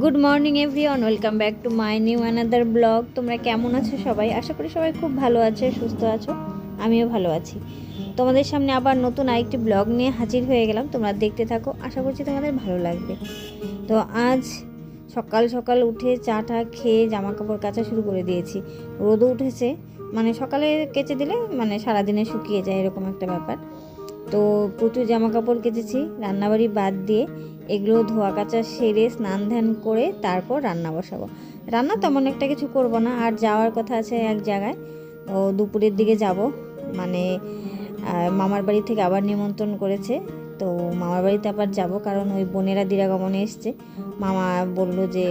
Good morning everyone welcome back to my new another blog তোমরা কেমন আছো সবাই? আশা করি সবাই খুব ভালো আছে, সুস্থ আছো। আমিও ভালো আছি। তোমাদের সামনে আবার নতুন আরেকটি ব্লগ নিয়ে হাজির হয়ে গেলাম। তোমরা দেখতে থাকো। আশা করছি তোমাদের ভালো লাগবে। তো আজ সকাল সকাল উঠে চা টা খেয়ে জামা কাপড় কাচা শুরু করে দিয়েছি। রোদও উঠেছে। মানে সকালে কেচে দিলে মানে সারাদিনে শুকিয়ে যায়, এরকম একটা ব্যাপার। তো প্রচুর জামা কাপড় কেচেছি। রান্নাবাড়ি বাদ দিয়ে এগুলো ধোয়া কাচা সেরে স্নান ধ্যান করে তারপর রান্না বসাবো। রান্না তেমন একটা কিছু করব না, আর যাওয়ার কথা আছে এক জায়গায়। তো দুপুরের দিকে যাব মানে মামার বাড়ি থেকে আবার নিমন্ত্রণ করেছে। তো মামার বাড়িতে আবার যাব, কারণ ওই বোনেরা দিরাগমনে এসছে। মামা বলল যে,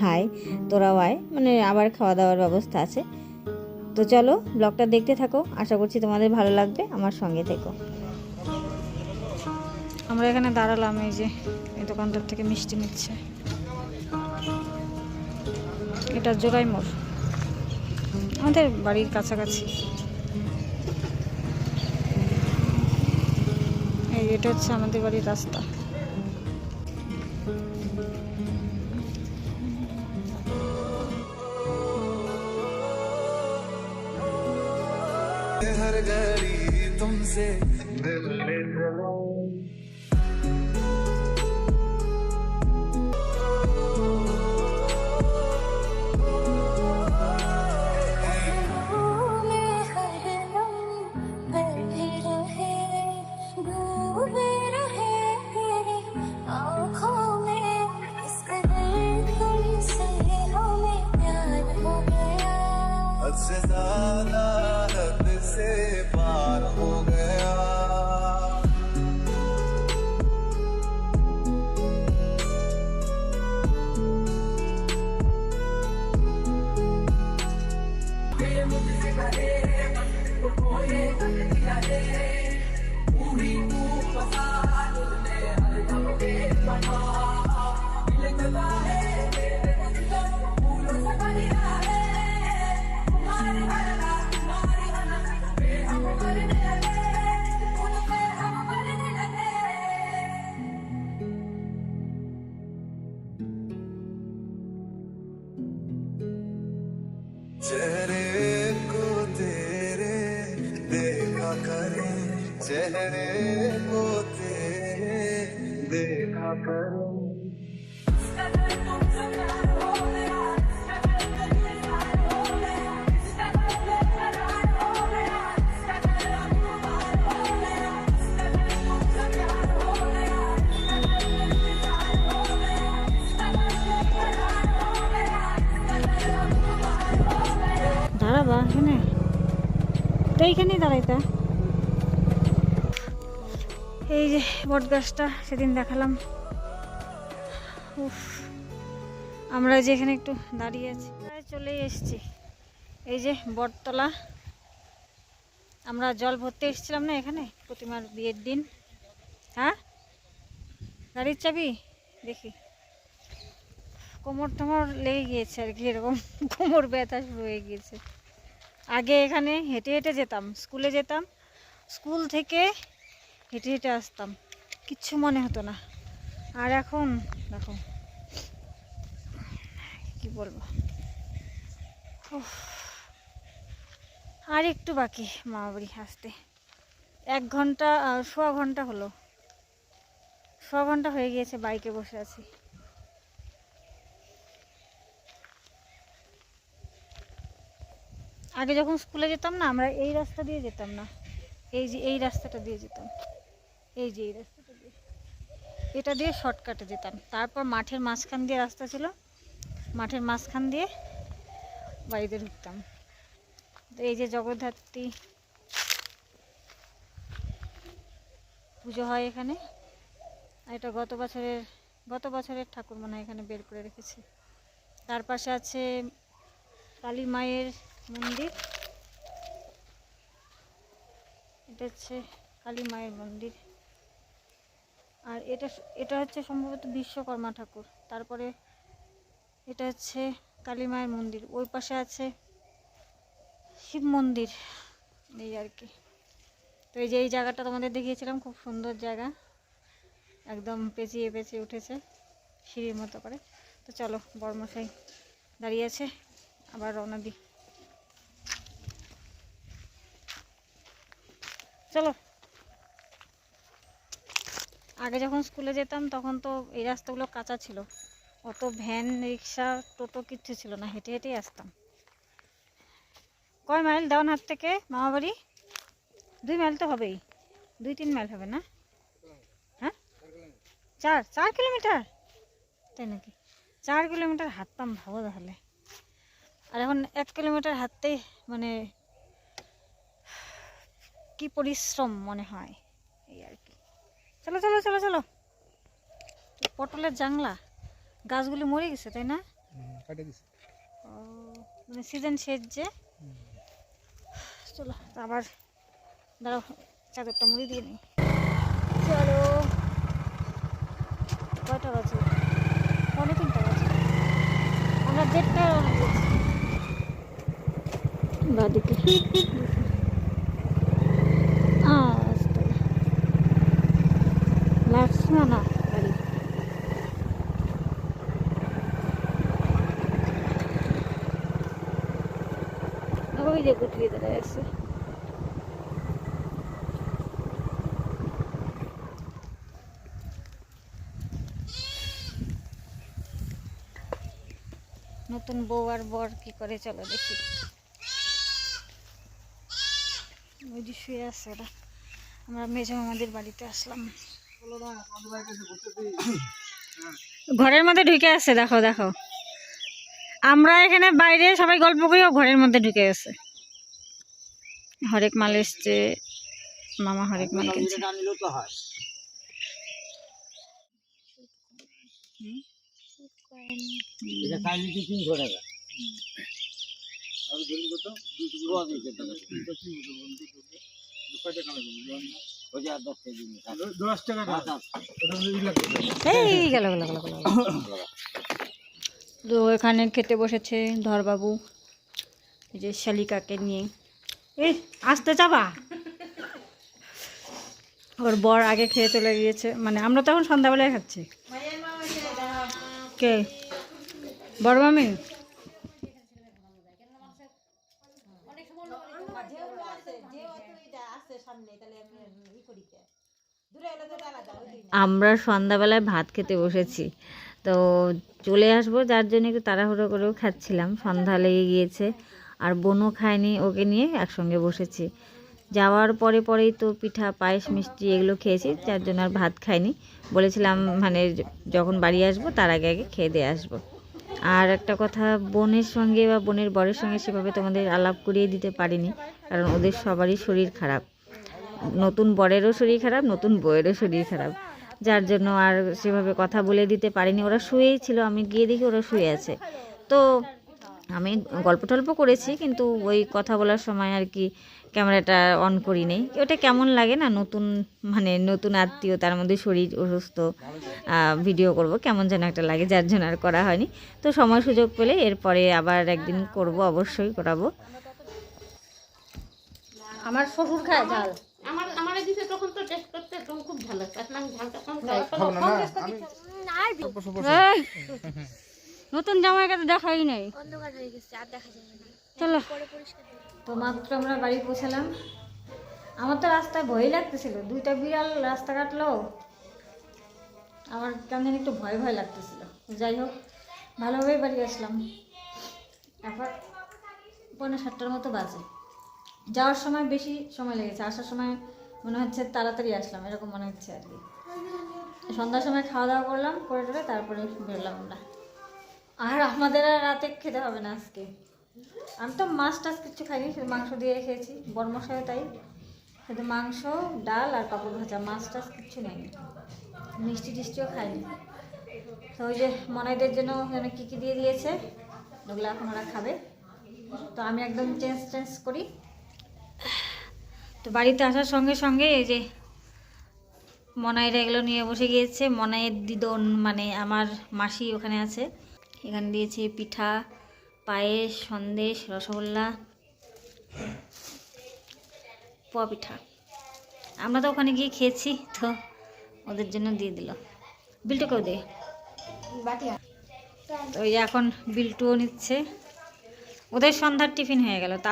হাই, তোরাও আয়। মানে আবার খাওয়া দাওয়ার ব্যবস্থা আছে। তো চলো, ব্লগটা দেখতে থাকো। আশা করছি তোমাদের ভালো লাগবে। আমার সঙ্গে থেকো। আমরা এখানে দাঁড়ালাম এই যে এই দোকানটার থেকে মিষ্টি নিচ্ছে এটা জোড়াই মোড় আমাদের বাড়ির কাছাকাছি এই এটা হচ্ছে আমাদের বাড়ির রাস্তা हर घड़ी तुमसे मिलने चलो चेहरे को तेरे देखा करें चेहरे को तेरे দাঁড়াবা এখানে। তো এইখানেই দাঁড়াইতা। এই যে বট গাছটা, সেদিন দেখালাম। উফ, আমরা যে এখানে একটু দাঁড়িয়ে আছি চলেই এসেছি। এই যে বটতলা, আমরা জল ভরতে এসেছিলাম না এখানে? প্রতিমার বিয়ের দিন। হ্যাঁ? গাড়ির চাবি? দেখি। কোমর টোমর লেগে গিয়েছে আর কি, এরকম কোমর ব্যথা শুরু হয়ে গিয়েছে। আগে এখানে হেঁটে হেঁটে যেতাম, স্কুলে যেতাম। স্কুল থেকে হেঁটে হেঁটে আসতাম। কিচ্ছু মনে হতো না। আর এখন দেখো, কি বলব। আর একটু বাকি মামা বাড়ি আসতে। এক ঘণ্টা সোয়া ঘণ্টা হলো। সোয়া ঘণ্টা হয়ে গিয়েছে, বাইকে বসে আছি। আগে যখন স্কুলে যেতাম না, আমরা এই রাস্তা দিয়ে যেতাম না। এই যে, এই রাস্তাটা দিয়ে যেতাম। এই যে এই রাস্তাটা এটা দিয়ে শর্টকাটে যেতাম। তারপর মাঠের মাঝখান দিয়ে রাস্তা ছিল। মাঠের মাঝখান দিয়ে বাড়িতে ঢুকতাম। তো এই যে জগদ্ধাত্রী পুজো হয় এখানে। আর এটা গত বছরের গত বছরের ঠাকুর মনে হয় এখানে বের করে রেখেছে। তার পাশে আছে কালী মায়ের মন্দির। এটা হচ্ছে কালী মায়ের মন্দির। আর এটা এটা হচ্ছে সম্ভবত বিশ্বকর্মা ঠাকুর। তারপরে এটা হচ্ছে কালী মায়ের মন্দির। ওই পাশে আছে শিব মন্দির। এই আর কি। তো এই যে, এই জায়গাটা তোমাদের দেখিয়েছিলাম, খুব সুন্দর জায়গা। একদম পেঁচিয়ে পেঁচিয়ে উঠেছে সিঁড়ির মতো করে। তো চলো, বর্মশাই দাঁড়িয়ে আছে, আবার রওনা দিই। চলো। আগে যখন স্কুলে যেতাম, তখন তো এই রাস্তাগুলো কাঁচা ছিল। অত ভ্যান, রিক্সা, টোটো কিচ্ছু ছিল না, হেঁটে হেঁটেই আসতাম। কয় মাইল হাত থেকে মামাবাড়ি? দুই মাইল তো হবেই। দুই তিন মাইল হবে না? হ্যাঁ? চার চার কিলোমিটার? তাই নাকি? চার কিলোমিটার হাঁটতাম ভাবো তাহলে। আর এখন এক কিলোমিটার হাঁটতেই মানে কি পরিশ্রম মনে হয়। চলো চলো চলো চলো। পটলের জাংলা গাছগুলি মরে গেছে তাই না? কাটে দিছে। ও মানে সিজন শেষ যে। চলো আবার দাঁড়াও চাদরটা মুড়ি দিয়ে নিই। চলো। কয়টা বাজে? পনেরো তিনটা বাজে। আমরা দেড়টা বাদিকে লাক্সমা না বাড়ি ওই যে গুটলি দাঁড়ায় আছে নতুন বউ আর বর কি করে চলো দেখি। শুয়ে আছে ওরা। আমরা মেজো আমাদের বাড়িতে আসলাম। ঘরের মধ্যে ঢুকে আছে, দেখো দেখো। আমরা এখানে বাইরে সবাই গল্প করি ও ঘরের মধ্যে ঢুকে আছে হরেক মাল এসছে মামা হরেক মাল কিনছে এই গেল গেল গেল গেল তো এখানে খেতে বসেছে ধরবাবু, এই যে শালিকাকে নিয়ে। এ, আসতে চাবা? ওর বর আগে খেয়ে চলে গিয়েছে। মানে আমরা তখন সন্ধ্যাবেলায় খাচ্ছি। কে? বড় মামি আমরা সন্ধ্যাবেলায় ভাত খেতে বসেছি। তো চলে আসব, যার জন্য একটু তাড়াহুড়ো করেও খাচ্ছিলাম। সন্ধ্যা লেগে গিয়েছে, আর বোনও খায়নি, ওকে নিয়ে একসঙ্গে বসেছি। যাওয়ার পরে পরেই তো পিঠা, পায়েস, মিষ্টি এগুলো খেয়েছি, যার জন্য আর ভাত খাইনি। বলেছিলাম মানে যখন বাড়ি আসব, তার আগে আগে খেয়ে দিয়ে আসব। আর একটা কথা, বোনের সঙ্গে বা বোনের বরের সঙ্গে সেভাবে তোমাদের আলাপ করিয়ে দিতে পারিনি, কারণ ওদের সবারই শরীর খারাপ। নতুন বরেরও শরীর খারাপ, নতুন বউয়েরও শরীর খারাপ। যার জন্য আর সেভাবে কথা বলে দিতে পারিনি। ওরা শুয়েই ছিল, আমি গিয়ে দেখি ওরা শুয়ে আছে। তো আমি গল্প টল্প করেছি, কিন্তু ওই কথা বলার সময় আর কি ক্যামেরাটা অন করি নেই ওটা কেমন লাগে না, নতুন মানে নতুন আত্মীয়, তার মধ্যে শরীর অসুস্থ ভিডিও করব, কেমন যেন একটা লাগে, যার জন্য আর করা হয়নি। তো সময় সুযোগ পেলে এরপরে আবার একদিন করব, অবশ্যই করাবো। আমার শ্বশুর খায় ঝাল। আমার আমার দিতে তখন তো টেস্ট করতে একদম খুব লাগছে আমি ঝালটা কম খাই। এই, নতুন জামাই কাছে দেখাই নাই। চলো। তো মাত্র আমরা বাড়ি পৌঁছালাম। আমার তো রাস্তায় ভয় লাগতেছিল। দুইটা বিড়াল রাস্তা কাটলো। আমার কেমন একটু ভয় ভয় লাগতেছিল। যাই হোক ভালোভাবেই বাড়ি আসলাম। এখন পনেরো সাতটার মতো বাজে। যাওয়ার সময় বেশি সময় লেগেছে, আসার সময় মনে হচ্ছে তাড়াতাড়ি আসলাম, এরকম মনে হচ্ছে আর কি। সন্ধ্যার সময় খাওয়া দাওয়া করলাম, করে টোরে তারপরে বেরোলাম আমরা। আর আমাদের আর রাতে খেতে হবে না আজকে। আমি তো মাছ টাছ কিছু খাইনি, শুধু মাংস দিয়ে খেয়েছি বর্মশাও তাই। শুধু মাংস, ডাল আর পাপড় ভাজা, মাছ টাছ কিচ্ছু নেই মিষ্টি টিষ্টিও খাইনি। তো ওই যে মনাইদের জন্য যেন কী কী দিয়ে দিয়েছে, ওগুলো এখন ওরা খাবে। তো আমি একদম চেঞ্জ চেঞ্জ করি। তো বাড়িতে আসার সঙ্গে সঙ্গে এই যে মনাইরা এগুলো নিয়ে বসে গিয়েছে। মনাইয়ের দিদন মানে আমার মাসি ওখানে আছে। এখানে দিয়েছে পিঠা পায়েস সন্দেশ রসগোল্লা পোয়া পিঠা। আমরা তো ওখানে গিয়ে খেয়েছি তো ওদের জন্য দিয়ে দিল। বিলটা কেউ দে? তো তো ওই এখন বিল্টুও নিচ্ছে। ওদের সন্ধ্যার টিফিন হয়ে গেল তাও